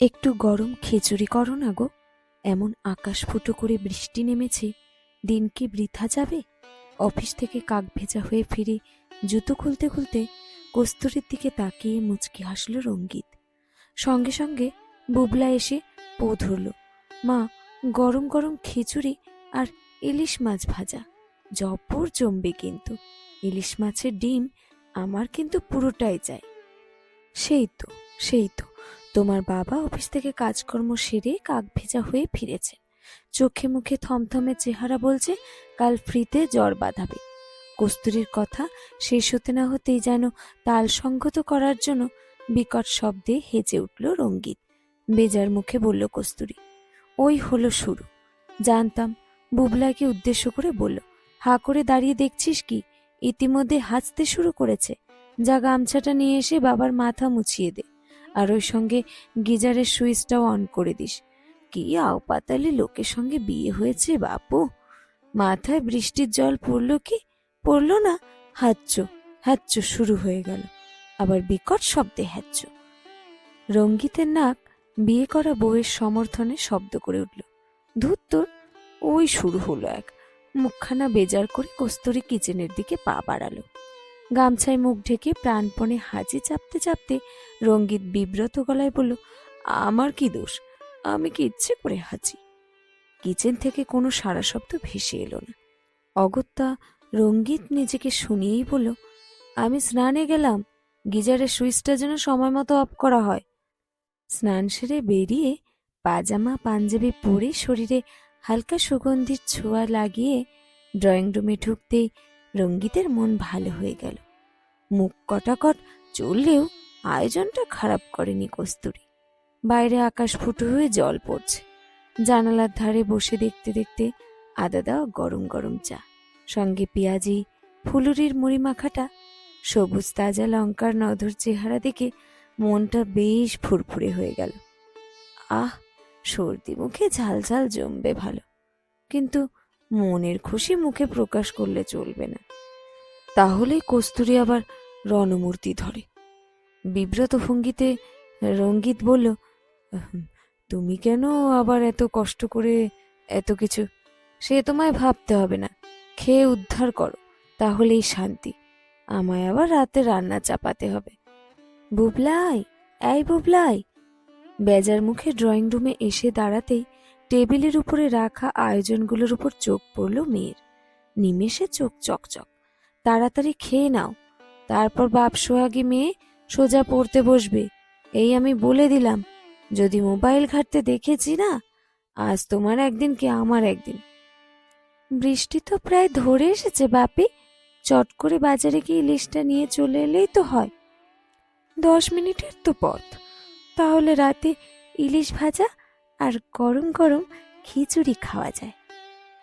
একটু গরম খিচুড়ি করো না গো। এমন আকাশ ফুটো করে বৃষ্টি নেমেছে, দিন কি বৃথা যাবে? অফিস থেকে কাক ভেজা হয়ে ফিরে জুতো খুলতে খুলতে কস্তুরীর দিকে তাকিয়ে মুচকি হাসল রঙ্গিত। সঙ্গে সঙ্গে বুবলা এসে পো ধরল, মা, গরম গরম খিচুড়ি আর ইলিশ মাছ ভাজা। জব্বর জমবে কিন্তু। ইলিশ মাছের ডিম আমার কিন্তু পুরোটাই যায় সেই তো সেই তো তোমার বাবা অফিস থেকে কাজকর্ম সেরে কাক ভেজা হয়ে ফিরেছেন চোখে মুখে থমথমে চেহারা বলছে, কাল ফ্রিতে জ্বর বাঁধাবে। কস্তুরীর কথা শেষ হতে না হতেই যেন তাল সংগত করার জন্য বিকট শব্দে হেঁচে উঠল রঙ্গিত বেজার মুখে বলল কস্তুরী, ওই হলো শুরু। জানতাম, বুবলাকে উদ্দেশ্য করে বলল, হা করে দাঁড়িয়ে দেখছিস কি? ইতিমধ্যে হাসতে শুরু করেছে। যা গামছাটা নিয়ে এসে বাবার মাথা মুছিয়ে দে। আর ওই সঙ্গে গিজারের সুইচটাও অন করে দিস। কি আও আওপাতালি লোকের সঙ্গে বিয়ে হয়েছে বাপু? মাথায় বৃষ্টির জল পড়ল কি? পড়ল না। হাচ্চ হ্যাচ্চ শুরু হয়ে গেল। আবার বিকট শব্দে হ্যাচ্চ রঙ্গিতের নাক বিয়ে করা বউয়ের সমর্থনে শব্দ করে উঠল। তোর, ওই শুরু হলো এক। মুখখানা বেজার করে কস্তুরি কিচেনের দিকে পা বাড়ালো। গামছায় মুখ ঢেকে প্রাণপণে হাঁচি চাপতে চাপতে রঙ্গিত বিব্রত গলায় বলল, আমার কি দোষ? আমি কি ইচ্ছে করে হাঁচি? কিচেন থেকে কোনো সারা শব্দ ভেসে এলো না। অগত্যা রঙ্গিত নিজেকে শুনিয়েই বলল, আমি স্নানে গেলাম। গিজারের সুইচটা যেন সময় মতো অফ করা হয়। স্নান সেরে বেরিয়ে পাজামা, পাঞ্জাবি পরে শরীরে হালকা সুগন্ধির ছোঁয়া লাগিয়ে ড্রয়িং রুমে ঢুকতেই রঙ্গিতের মন ভালো হয়ে গেল। মুখ কটাকট চললেও আয়োজনটা খারাপ করেনি কস্তুরি। বাইরে আকাশ ফুটো হয়ে জল পড়ছে। জানালার ধারে বসে দেখতে দেখতে আদা দেওয়া গরম গরম চা। সঙ্গে পেঁয়াজি, ফুলুরির মুড়ি মাখাটা সবুজ তাজা লঙ্কার নধর চেহারা দেখে মনটা বেশ ফুরফুরে হয়ে গেল। আহ, সর্দি মুখে ঝাল ঝাল জমবে ভালো। কিন্তু মনের খুশি মুখে প্রকাশ করলে চলবে না। তাহলে কস্তুরি আবার রণমূর্তি ধরে। বিব্রত ভঙ্গিতে রঙ্গিত বলল তুমি কেন আবার এত কষ্ট করে এত কিছু? সে তোমায় ভাবতে হবে না। খেয়ে উদ্ধার করো, তাহলেই শান্তি। আমায় আবার রাতে রান্না চাপাতে হবে। বুবলাই, এই বুবলাই! বেজার মুখে ড্রয়িং রুমে এসে দাঁড়াতেই টেবিলের উপরে রাখা আয়োজনগুলোর উপর চোখ পড়ল মেয়ের। নিমেষে চোখ চকচক। তাড়াতাড়ি খেয়ে নাও। তারপর বাপ সোহাগী মেয়ে সোজা পড়তে বসবে। এই আমি বলে দিলাম। যদি মোবাইল ঘাটতে দেখেছি না, আজ তোমার একদিন কি আমার একদিন। বৃষ্টি তো প্রায় ধরে এসেছে বাপি। চট করে বাজারে গিয়ে ইলিশটা নিয়ে চলে এলেই তো হয়। দশ মিনিটের তো পথ। তাহলে রাতে ইলিশ ভাজা আর গরম গরম খিচুড়ি খাওয়া যায়।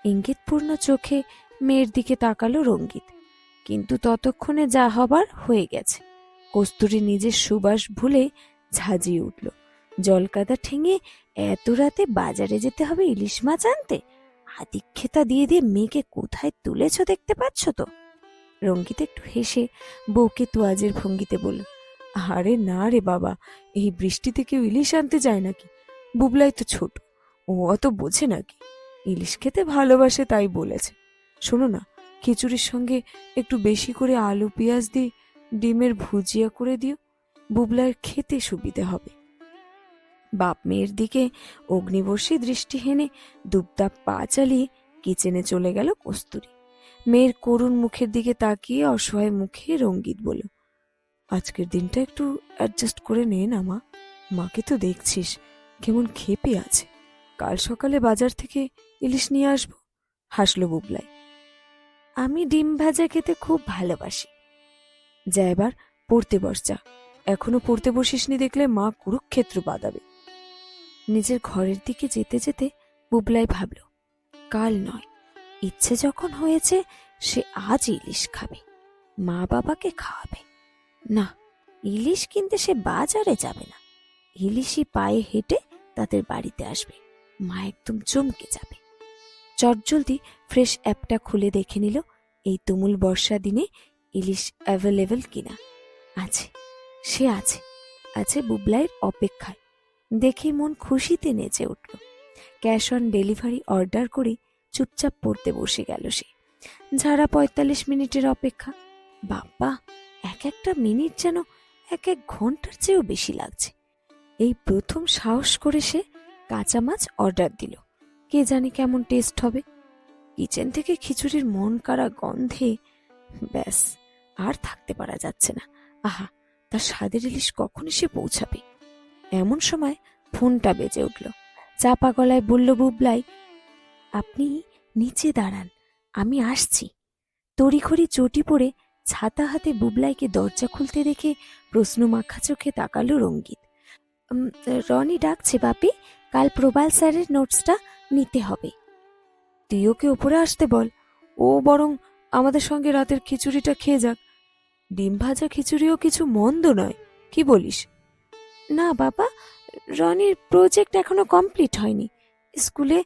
ইঙ্গিতপূর্ণ চোখে মেয়ের দিকে তাকালো রঙ্গিত। কিন্তু ততক্ষণে যা হবার হয়ে গেছে। কস্তুরী নিজের সুবাস ভুলে ঝাঁজিয়ে উঠল। জলকাদা ঠেঙে এত রাতে বাজারে যেতে হবে ইলিশ মাছ আনতে? আদিক্ষেতা দিয়ে দিয়ে মেয়েকে কোথায় তুলেছ দেখতে পাচ্ছ তো? রঙ্গিত একটু হেসে বউকে তোয়াজের ভঙ্গিতে বলল, আরে না রে বাবা, এই বৃষ্টিতে কেউ ইলিশ আনতে যায় নাকি? বুবলাই তো ছোট। ও অত বোঝে নাকি? ইলিশ খেতে ভালোবাসে তাই বলেছে। শোনো না, খিচুড়ির সঙ্গে একটু বেশি করে আলু, পেঁয়াজ দিয়ে ডিমের ভুজিয়া করে দিও। বুবলার খেতে সুবিধে হবে। বাপ মেয়ের দিকে অগ্নিবর্ষী দৃষ্টি হেনে দুপদাপ পা চালিয়ে কিচেনে চলে গেল কস্তুরি। মেয়ের করুণ মুখের দিকে তাকিয়ে অসহায় মুখে রঙ্গিত বলল, আজকের দিনটা একটু অ্যাডজাস্ট করে নে না মা। মাকে তো দেখছিস। কেমন খেপে আছে। কাল সকালে বাজার থেকে ইলিশ নিয়ে আসব, হাসলো বুবলাই। আমি ডিম ভাজা খেতে খুব ভালোবাসি। যা এবার পড়তে বস যা। এখনও পড়তে বসিসনি দেখলে মা কুরুক্ষেত্র বাদাবে নিজের ঘরের দিকে যেতে যেতে বুবলাই ভাবল, কাল নয়, ইচ্ছে যখন হয়েছে সে আজ ইলিশ খাবে। মা বাবাকে খাওয়াবে। না, ইলিশ কিনতে সে বাজারে যাবে না। ইলিশই পায়ে হেঁটে তাদের বাড়িতে আসবে। মা একদম চমকে যাবে। চটজলদি ফ্রেশ অ্যাপটা খুলে দেখে নিল, এই তুমুল বর্ষা দিনে ইলিশ অ্যাভেলেবেল কিনা। আছে, সে আছে আছে বুবলাইয়ের অপেক্ষায়। দেখে মন খুশিতে নেচে উঠল। ক্যাশ অন ডেলিভারি অর্ডার করে চুপচাপ পড়তে বসে গেল সে। ঝাড়া পঁয়তাল্লিশ মিনিটের অপেক্ষা। বাবা এক একটা মিনিট যেন এক এক ঘণ্টার চেয়েও বেশি লাগছে। এই প্রথম সাহস করে সে কাঁচা মাছ অর্ডার দিল। কে জানে কেমন টেস্ট হবে। কিচেন থেকে খিচুড়ির মন কাড়া গন্ধে ব্যাস, আর থাকতে পারা যাচ্ছে না। আহা, তার স্বাদের ইলিশ কখন এসে পৌঁছাবে। এমন সময় ফোনটা বেজে উঠল। চাপা গলায় বলল, বুবলাই, আপনি নিচে দাঁড়ান, আমি আসছি। তড়িখড়ি চটি পড়ে ছাতা হাতে বুবলাইকে দরজা খুলতে দেখে প্রশ্ন মাখা চোখে তাকালো রঙ্গিত। রনি ডাকছে, বাপি। কাল প্রবাল স্যারের নোটসটা নিতে হবে। তুই ওকে ওপরে আসতে বল। ও বরং আমাদের সঙ্গে রাতের খিচুড়িটা খেয়ে যাক। ডিম ভাজা খিচুড়িও কিছু মন্দ নয়, কি বলিস? না, বাবা, রনির প্রজেক্ট এখনও কমপ্লিট হয়নি। স্কুলে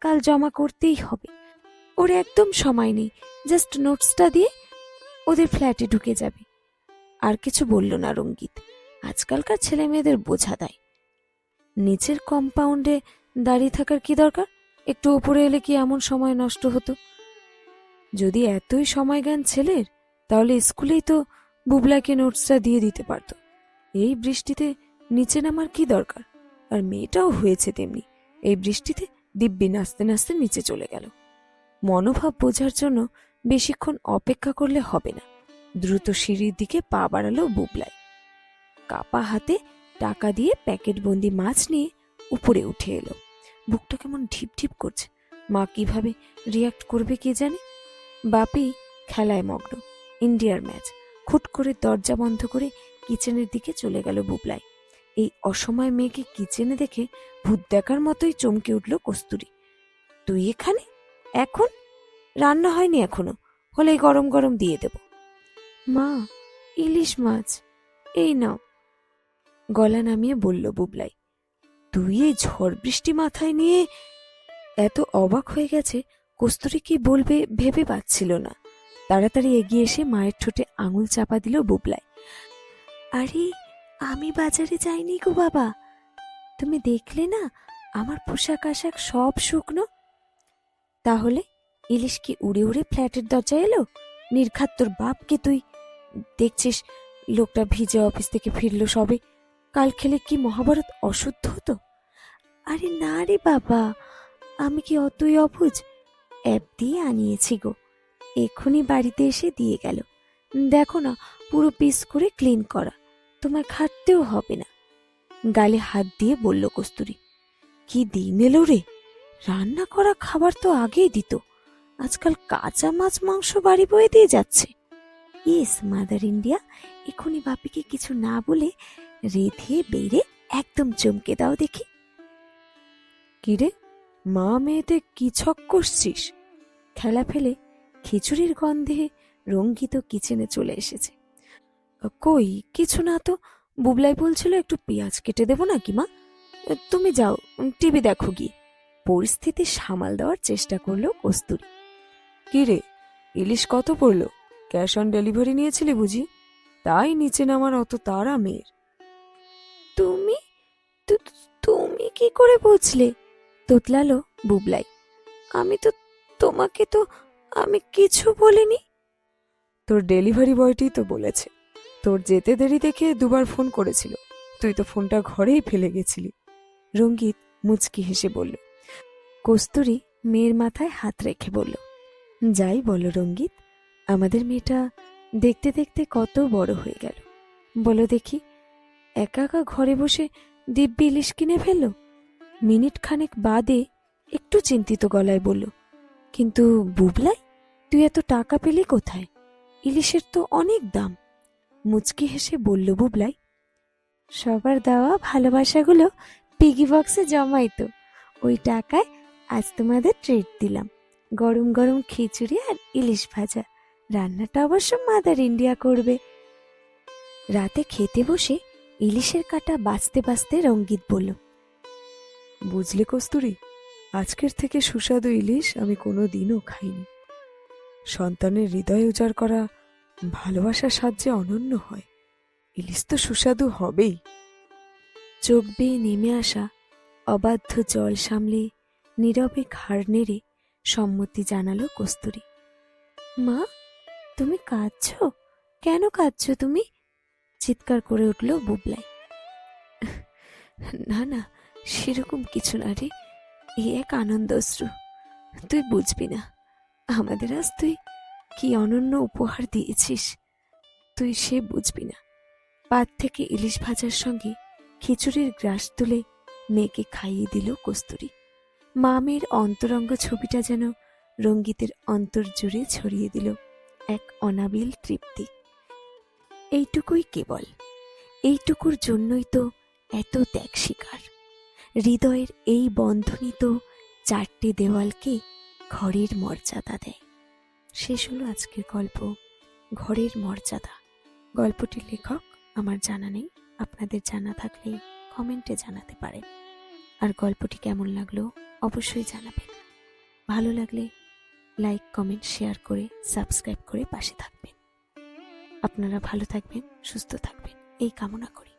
কাল জমা করতেই হবে। ওর একদম সময় নেই। জাস্ট নোটসটা দিয়ে ওদের ফ্ল্যাটে ঢুকে যাবে। আর কিছু বলল না রঙ্গিত। আজকালকার ছেলে মেয়েদের বোঝা দেয় নিচের কম্পাউন্ডে দাঁড়িয়ে থাকার কি দরকার? একটু উপরে এলে কি এমন সময় নষ্ট হতো? যদি এতই সময় জ্ঞান ছেলের, তাহলে স্কুলেই তো বুবলাকে নোটসটা দিয়ে দিতে পারতো। এই বৃষ্টিতে নিচে নামার কি দরকার? আর মেয়েটাও হয়েছে তেমনি। এই বৃষ্টিতে দিব্যি নাচতে নাচতে নিচে চলে গেল। মনোভাব বোঝার জন্য বেশিক্ষণ অপেক্ষা করলে হবে না। দ্রুত সিঁড়ির দিকে পা বাড়ালো বুবলাই। কাপা হাতে টাকা দিয়ে প্যাকেটবন্দি মাছ নিয়ে উপরে উঠে এলো। বুকটা কেমন ঢিপ ঢিপ করছে। মা কীভাবে রিয়াক্ট করবে কে জানে? বাপি খেলায় মগ্ন। ইন্ডিয়ার ম্যাচ খুট করে দরজা বন্ধ করে কিচেনের দিকে চলে গেল বুবলাই। এই অসময় মেয়েকে কিচেনে দেখে ভূত দেখার মতোই চমকে উঠল কস্তুরি। তুই এখানে? এখন? রান্না হয়নি এখনও? হলে গরম গরম দিয়ে দেব। মা, ইলিশ মাছ। এই নাও। গলা নামিয়ে বলল বুবলাই, তুই এই ঝড় বৃষ্টি মাথায় নিয়ে এত অবাক হয়ে গেছে, কস্তুরি কি বলবে ভেবে পাচ্ছিল না। তাড়াতাড়ি এগিয়ে এসে মায়ের ঠোঁটে আঙুল চাপা দিল বুবলাই, আরে, আমি বাজারে যাইনি গো বাবা। তুমি দেখলে না, আমার পোশাক আশাক সব শুকনো? তাহলে ইলিশ কি উড়ে উড়ে ফ্ল্যাটের দরজা এলো? নির্ঘাত তোর বাপকে তুই দেখছিস, লোকটা ভিজে অফিস থেকে ফিরলো সবে। কাল খেলে কি মহাভারত অশুদ্ধ হতো? আরে না রে বাবা, আমি কি অতই অবুঝ? অ্যাপ দিয়ে আনিয়েছি গো। এক্ষুনি বাড়িতে এসে দিয়ে গেল। দেখো না, পুরো পিস করে ক্লিন করা। তোমায় খাটতেও হবে না। গালে হাত দিয়ে বলল কস্তুরি, কি দিন এলো রে? রান্না করা খাবার তো আগেই দিত। আজকাল কাঁচা মাছ মাংস বাড়ি বয়ে দিয়ে যাচ্ছে। ইস মাদার ইন্ডিয়া, এক্ষুনি বাপিকে কিছু না বলে রেধে বেড়ে একদম চমকে দাও দেখি। কিরে, মা মেয়েতে কি ছক করছিস? খেলা ফেলে খিচুড়ির গন্ধে রঙ্গিত কিচেনে চলে এসেছে। কই, কিছু না তো, বুবলাই বলছিল একটু পেঁয়াজ কেটে দেবো নাকি মা? তুমি যাও, টিভি দেখো গিয়ে। পরিস্থিতি সামাল দেওয়ার চেষ্টা করল কস্তুরি। কি রে ইলিশ কত পড়ল? ক্যাশ অন ডেলিভারি নিয়েছিলি বুঝি? তাই নিচে নামার অত তারা মেয়ের। তুমি? তুমি কি করে বুঝলে? তোতলালো বুবলাই। আমি তো তোমাকে তো আমি কিছু বলিনি। তোর ডেলিভারি বয়টি তো বলেছে। তোর যেতে দেরি দেখে দুবার ফোন করেছিল। তুই তো ফোনটা ঘরেই ফেলে গেছিলি। রঙ্গিত মুচকি হেসে বলল, কস্তুরি মেয়ের মাথায় হাত রেখে বলল, যাই বলো রঙ্গিত, আমাদের মেয়েটা দেখতে দেখতে কত বড় হয়ে গেল। বলো দেখি একা একা ঘরে বসে দিব্যি ইলিশ কিনে ফেলল? মিনিট খানেক বাদে একটু চিন্তিত গলায় বলল, কিন্তু বুবলাই, তুই এত টাকা পেলি কোথায়? ইলিশের তো অনেক দাম। মুচকি হেসে বলল বুবলাই, সবার দেওয়া ভালোবাসাগুলো পিগি বক্সে জমাই তো ওই টাকায় আজ তোমাদের ট্রিট দিলাম। গরম গরম খিচুড়ি আর ইলিশ ভাজা। রান্নাটা অবশ্য মাদার ইন্ডিয়া করবে। রাতে খেতে বসে ইলিশের কাটা বাঁচতে বাঁচতে রঙ্গিত বলল বুঝলে কস্তুরি আজকের থেকে সুস্বাদু ইলিশ আমি কোনো দিনও খাইনি। সন্তানের হৃদয় উজাড় করা ভালোবাসার সাহায্যে অনন্য হয়। ইলিশ তো সুস্বাদু হবেই। চোখ বেয়ে নেমে আসা অবাধ্য জল সামলে নীরবে ঘাড় নেড়ে সম্মতি জানালো কস্তুরী মা তুমি কাঁদছো? কেন কাঁদছ তুমি? চিৎকার করে উঠল বুবলাই। না না, সেরকম কিছু না রে। এ এক আনন্দ অশ্রু তুই বুঝবি না। আমাদের আজ তুই কি অনন্য উপহার দিয়েছিস। তুই সে বুঝবি না। পাত থেকে ইলিশ ভাজার সঙ্গে খিচুড়ির গ্রাস তুলে মেয়েকে খাইয়ে দিল কস্তুরি। মামের অন্তরঙ্গ ছবিটা যেন রঙ্গিতের অন্তর জুড়ে ছড়িয়ে দিল এক অনাবিল তৃপ্তি। এইটুকুই কেবল। এইটুকুর জন্যই তো এত ত্যাগ শিকার হৃদয়ের এই বন্ধনই তো চারটে দেওয়ালকে ঘরের মর্যাদা দেয়। শেষ হলো আজকের গল্প, ঘরের মর্যাদা। গল্পটির লেখক আমার জানা নেই, আপনাদের জানা থাকলে কমেন্টে জানাতে পারেন। আর গল্পটি কেমন লাগল অবশ্যই জানাবেন। ভালো লাগলে লাইক, কমেন্ট, শেয়ার করে, সাবস্ক্রাইব করে পাশে থাকবেন। আপনারা ভালো থাকবেন সুস্থ থাকবেন। এই কামনা করি।